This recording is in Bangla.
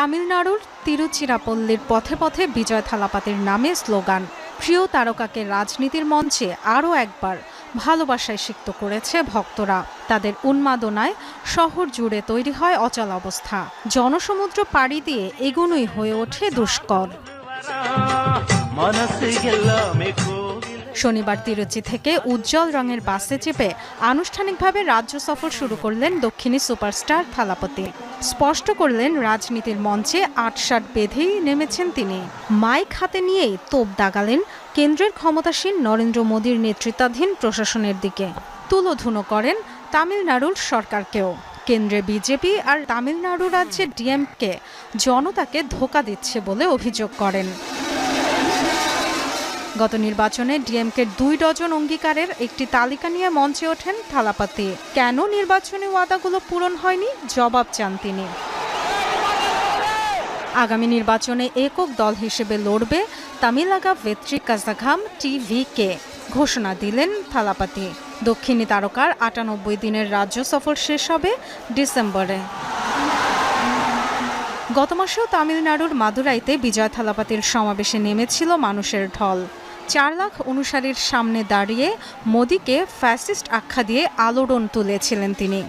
তামিলনাড়ুর তিরুচিরাপল্লির পথে পথে বিজয় থালাপাতির নামে স্লোগান, প্রিয় তারকাকে রাজনীতির মঞ্চে আরও একবার ভালোবাসায় সিক্ত করেছে ভক্তরা। তাদের উন্মাদনায় শহর জুড়ে তৈরি হয় অচল অবস্থা। জনসমুদ্র পাড়ি দিয়ে এগুনোই হয়ে ওঠে দুষ্কর। শনিবার তিরুচি থেকে উজ্জ্বল রঙের বাসে চেপে আনুষ্ঠানিকভাবে রাজ্য সফর শুরু করলেন দক্ষিণী সুপারস্টার থালাপতি। স্পষ্ট করলেন রাজনীতির মঞ্চে আটসাট বেঁধেই নেমেছেন তিনি। মাইক হাতে নিয়েই তোপ দাগালেন কেন্দ্রের ক্ষমতাসীন নরেন্দ্র মোদীর নেতৃত্বাধীন প্রশাসনের দিকে। তুলোধুনো করেন তামিলনাড়ুর সরকারকেও। কেন্দ্রে বিজেপি আর তামিলনাড়ু রাজ্যে ডিএমকে জনতাকে ধোকা দিচ্ছে বলে অভিযোগ করেন। গত নির্বাচনে ডিএমকে দুই ডজন অঙ্গীকারের একটি তালিকা নিয়ে মঞ্চে ওঠেন থালাপাতি। কেন নির্বাচনী ওয়াদাগুলো পূরণ হয়নি? জবাব চান তিনি। আগামী নির্বাচনে একক দল হিসেবে লড়বে তামিলাগা ভেত্রি কাজাঘাম টিভিকে, ঘোষণা দিলেন থালাপাতি। দক্ষিণী তারকার আটানব্বই দিনের রাজ্য সফর শেষ হবে ডিসেম্বরে। গত মাসেও তামিলনাড়ুর মাদুরাইতে বিজয় থালাপাতির সমাবেশে নেমেছিল মানুষের ঢল। চার লাখ অনুসারীর সামনে দাঁড়িয়ে মোদীকে ফ্যাসিস্ট আখ্যা দিয়ে আলোড়ন তুলেছিলেন তিনি।